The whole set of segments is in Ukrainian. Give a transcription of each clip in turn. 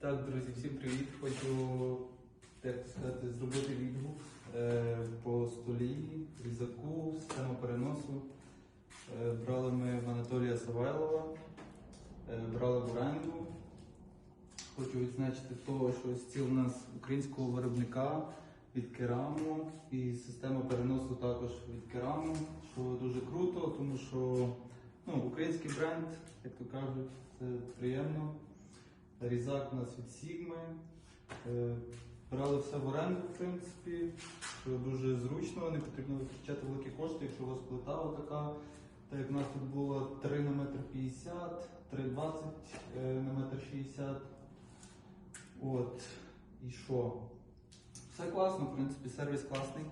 Так, друзі, всім привіт. Хочу так сказати, зробити відгук е, по столі, різаку, систему переносу. Е, брали ми в Анатолія Савайлова, е, брали в. Хочу відзначити того, що стіл у нас українського виробника від Кераму і система переносу також від Кераму, що дуже круто, тому що ну, український бренд, як то кажуть, це приємно. Різак у нас від Сігми. Е, Брали все в оренду, в принципі, що дуже зручно, не потрібно витрачати великі кошти, якщо у вас плита така. Так як в нас тут було 3 на метр 50, 3,20 е, на метр 60. От. І що? Все класно, в принципі, сервіс класний.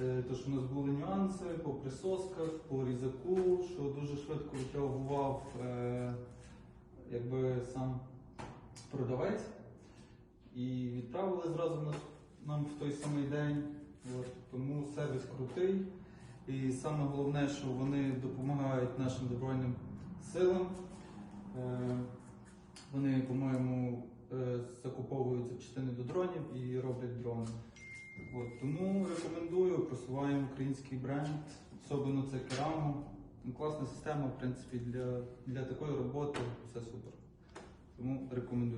Е, То, що у нас були нюанси по присосках, по різаку, що дуже швидко відреагував е, якби сам продавець. І відправили зразу нас, нам в той самий день. От, тому сервіс крутий. І саме головне, що вони допомагають нашим Збройним силам. Е, Вони, по-моєму, е, закуповують запчастини до дронів і роблять дрони. От, тому рекомендую, просуваємо український бренд, особливо це керамо. Ну, Класна система, в принципі, для, для такої роботи все супер. Тому рекомендую.